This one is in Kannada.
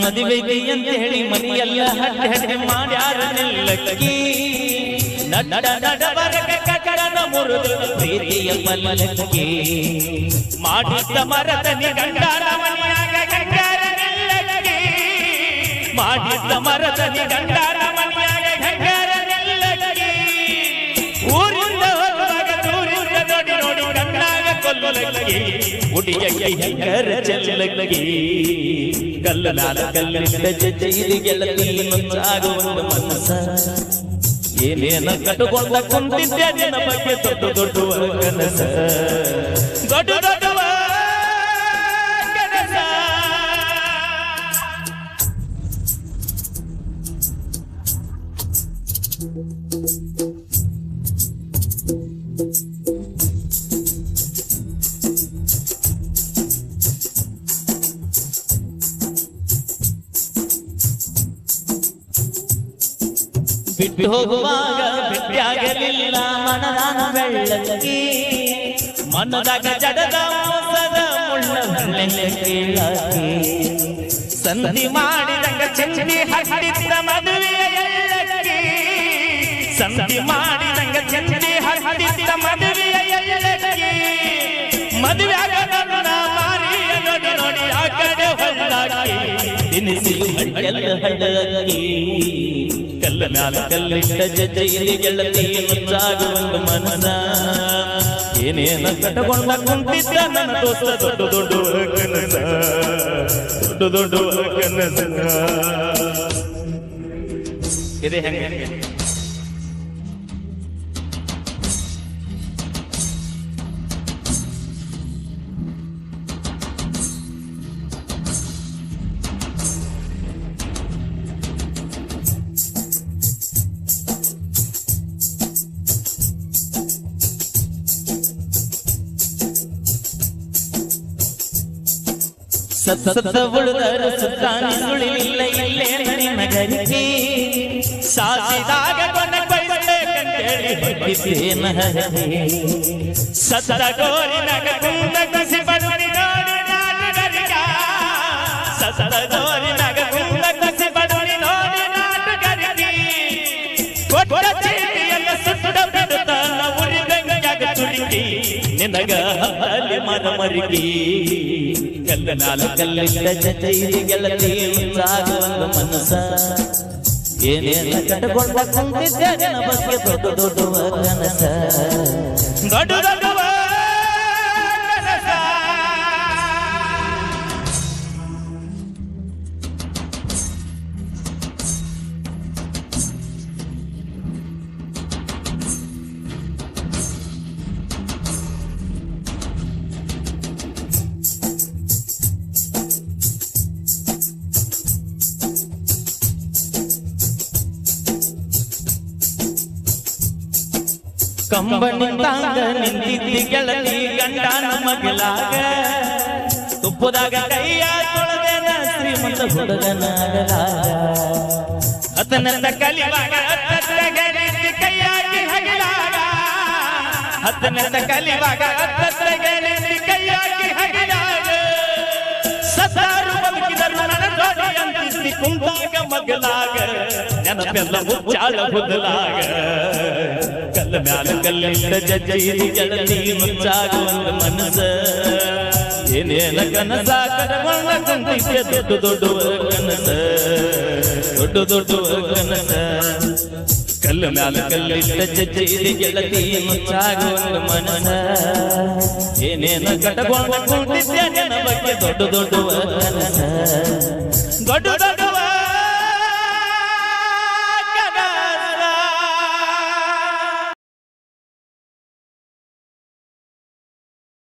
ಮದುವೆಗೆ ಅಂತ ಹೇಳಿ ಮನೆಯೆಲ್ಲ ಹಡ್ಡೆ ಹಡ್ಡೆ ಮಾಡ್ಯಾರ ನಿಲ್ಲಕ್ಕಿ. ನಡ ನಡ ಬರಕ ಕಕಡನ ಮುರಿದು ಪ್ರೀತಿಯ ಮಲ್ಲಕ್ಕಿ ಮಾಡಿದ್ದ ಮರದ ನಿಗಂಡಾರ ಮನೆಯಾಗ ಗಂಗಾರ ನಿಲ್ಲಕ್ಕಿ. ಮಾಡಿದ್ದ ಮರದನಿ ಗಂಡನ ಕೊಲ್ಲಲಕ್ಕಿ ಉಡಿಯ ಹೆಂಗರ ಚೆಲ್ಲಕ್ಕಿ ಕಲ್ಲ ನಾಲ ಕಲ್ಲಿಂದ ಜಜ್ಜಿ ಗೆಳತಿ ಮುಂದಾಗುವಂಗ ಮನಸ ಏನೇನ ಕಟ್ಟುಕೊಂಡ ಕುಂತಿದ್ದೆ ನಿನ್ನ ಬಗ್ಗೆ ದೊಡ್ಡ ದೊಡ್ಡ ಕನಸ. ದೊಡ್ಡ ದೊಡ್ಡ ಕನಸ. ಬಿಟ್ಟು ಹೋಗುವಾಗ ಬಿಟ್ಟಿಯಾಗಲಿಲ್ಲ ಮನದಾನ ಬೆಳ್ಳಕ್ಕಿ. ಮನದಾಗ ಜಡದ ಮೋಸದ ಮುಳ್ಳ ಹಳ್ಳೆಲ್ಲ ಕೇಳಾಕಿ ಸಂಧಿ ಮಾಡಿದಂಗ ಚಂಡಿ ಹಟ್ಟಿದ್ದ ಮದುವೆಯಲ್ಲಿ ಸಂಧಿ ಮಾಡಿದಂಗ ಚಂಡಿ ಹಟ್ಟಿದ್ದ ಮದುವೆಯಲ್ಲಿ ಮದುವೆ ತಿನಿಸಿ ಹಳ್ಳೆಲ್ಲ ಹಳ್ಳಕ್ಕಿ ಕಲ್ಲ ಮ್ಯಾಲ ಕಲ್ಲಿಟ್ಟ ಜಜ್ಜೆಯಲ್ಲಿ ಗೆಳತಿ ಮುಂದಾಗುವಂಗ ಮನಸ ಏನೇನ ಕಟ್ಟಕೊಂಡ ಕುಂತಿದ್ದ ನನ್ನ ದೋಸ್ತ ದೊಡ್ಡ ದೊಡ್ಡ ಕನಸ. ದೊಡ್ಡ ದೊಡ್ಡ ಕನಸ. ಇದೆ ಹೆಂಗೆ? ಸತ್ತ ಉಳಿದರು ಸುತ್ತಾನಿ ಸುಳಿಲಿಲ್ಲ ಇಲ್ಲೇ ನಗರಿಗೆ ಸಾಸಿದಾಗ ಕೊನೆ ಬೈಸಬೇಕಂತೇಳಿ ಹೊಟ್ಟಿದ್ದೇನ ಸತ್ತ ಗೋರಿನಗ ಕುಂದ ಕಸಿ ಬರುವಿ ನೋಡಿ ನಾಟುಗರಿಗ ಸತ್ತ ಗೋರಿನಗ ಕುಂದ ಕಸಿ ಬರುವಿ ನೋಡಿ ನಾಟುಗರಿಗಿ ಕೊಟ್ಟ ಚೀಟಿಯನ್ನು ಸುತ್ತ ಬಿಡುತ್ತ ಉರಿದಂಗಾಗ ತುಡಿಗಿ ನಿನಗ ಮರಿಗಿ ಕಲ್ಲ ನಾಲ ಕಲ್ಲಿಂದ ಜೊತೆಯಲ್ಲಿ ಗೆಳತಿ ಮುಂದಾಗುವಂಗ ಮನಸ ಏನೇನು ಕಟ್ಟಕೊಂಡ ಕುಂತಿದ್ದೆ ನಿನ್ನ ಬಗ್ಗೆ ದೊಡ್ಡ ದೊಡ್ಡ ಕನಸ ದೊಡ್ಡ ದೊಡ್ಡ ಕಂಬನಿಂದಾಂಗ ನಿಂತಿದ್ದಿ ಗೆಳತಿ ಗಂಡ ನಮಗಿಲಾಗ. ತುಪ್ಪದಾಗ ಕೈಯ ತೊಳೆದೇನ ಶ್ರೀಮಂತ ಹುಡುಗನಾಗಲಾಗ. ಹತ್ತನಂದ ಕಲಿವಾಗ ಹತ್ತಿ ಹತ್ತನಂದ ಕಲಿವಾಗ ಹತ್ತತ್ತ ಗೆಳತಿ ಕೈಯಾಗಿ ಹಗಲಾಗ. ಸಸಾರು ಬದುಕಿದರು ನನ್ನ ಜೋಡಿ ಅಂತಿದ್ದಿ ಕುಂತಾಗ ಮಗಲಾಗ. ನೆನಪೆಲ್ಲ ಮುಚ್ಚಾಳ ಬದಲಾಗ ಮ್ಯಾಲ ಕಲ್ಲಿಂದ ಜಜ್ಜಿ ಗೆಳತಿ ಮುಚ್ಚಾಗುವಂಗ ಮನಸ ಏನೇನ ಕನಸ ಕಟಕೊಂಡ ಕುಂತಿದ್ದೆ ದೊಡ್ಡ ದೊಡ್ಡ ಕನಸ. ದೊಡ್ಡ ದೊಡ್ಡ ಕನಸ. ಕಲ್ಲ ಮ್ಯಾಲ ಕಲ್ಲಿಂದ ಜಜ್ಜಿ ಗೆಳತಿ ಮುಚ್ಚಾಗುವಂತ ಮನಸ ಏನೇನ ಕಟಕೊಂಡ ಕುಂತಿದ್ದೆ ನಿನ್ನ ಬಗ್ಗೆ ದೊಡ್ಡ ದೊಡ್ಡ ಕನಸ. ದೊಡ್ಡ